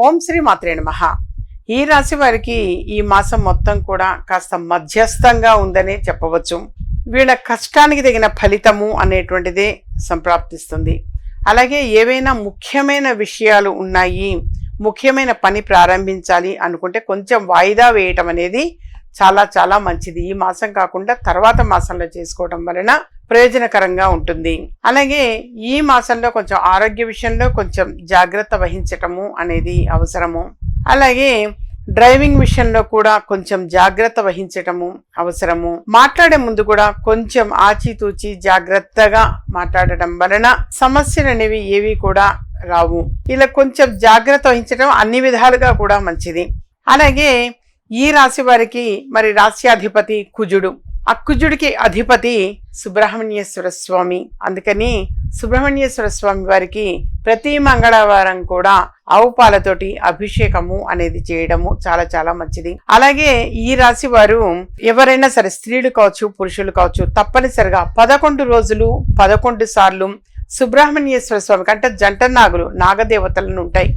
ఓం శ్రీ మాత్రే నమ. ఈ రాశి వారికి ఈ మాసం మొత్తం కూడా కాస్త మధ్యస్థంగా ఉందనే చెప్పవచ్చు. వీళ్ళ కష్టానికి తగిన ఫలితము అనేటువంటిదే సంప్రాప్తిస్తుంది. అలాగే ఏవైనా ముఖ్యమైన విషయాలు ఉన్నాయి ముఖ్యమైన పని ప్రారంభించాలి అనుకుంటే కొంచెం వాయిదా వేయటం అనేది చాలా చాలా మంచిది. ఈ మాసం కాకుండా తర్వాత మాసంలో చేసుకోవడం వలన ప్రయోజనకరంగా ఉంటుంది. అలాగే ఈ మాసంలో కొంచెం ఆరోగ్య విషయంలో కొంచెం జాగ్రత్త వహించటము అనేది అవసరము. అలాగే డ్రైవింగ్ విషయంలో కూడా కొంచెం జాగ్రత్త వహించటము అవసరము. మాట్లాడే ముందు కూడా కొంచెం ఆచితూచి జాగ్రత్తగా మాట్లాడటం వలన సమస్యలు అనేవి ఏవి కూడా రావు. ఇలా కొంచెం జాగ్రత్త వహించడం అన్ని విధాలుగా కూడా మంచిది. అలాగే ఈ రాశి వారికి మరి రాశ్యాధిపతి కుజుడు. అక్కుజుడికి అధిపతి సుబ్రహ్మణ్యేశ్వర స్వామి. అందుకని సుబ్రహ్మణ్యేశ్వర స్వామి వారికి ప్రతి మంగళవారం కూడా ఆవు పాలతోటి అభిషేకము అనేది చేయడము చాలా చాలా మంచిది. అలాగే ఈ రాశి వారు ఎవరైనా సరే స్త్రీలు కావచ్చు పురుషులు కావచ్చు తప్పనిసరిగా పదకొండు రోజులు పదకొండు సార్లు సుబ్రహ్మణ్యేశ్వర స్వామికి అంటే జంట నాగులు నాగదేవతలను ఉంటాయి.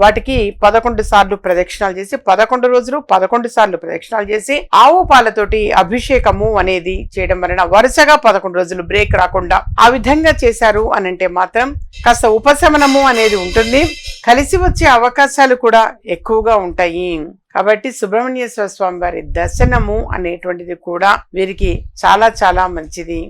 వాటికి పదకొండు సార్లు ప్రదక్షిణాలు చేసి పదకొండు రోజులు పదకొండు సార్లు ప్రదక్షిణాలు చేసి ఆవు పాలతోటి అభిషేకము అనేది చేయడం వలన వరుసగా పదకొండు రోజులు బ్రేక్ రాకుండా ఆ విధంగా చేశారు అని అంటే మాత్రం కాస్త ఉపశమనము అనేది ఉంటుంది. కలిసి వచ్చే అవకాశాలు కూడా ఎక్కువగా ఉంటాయి. కాబట్టి సుబ్రహ్మణ్యేశ్వర స్వామి వారి దర్శనము అనేటువంటిది కూడా వీరికి చాలా చాలా మంచిది.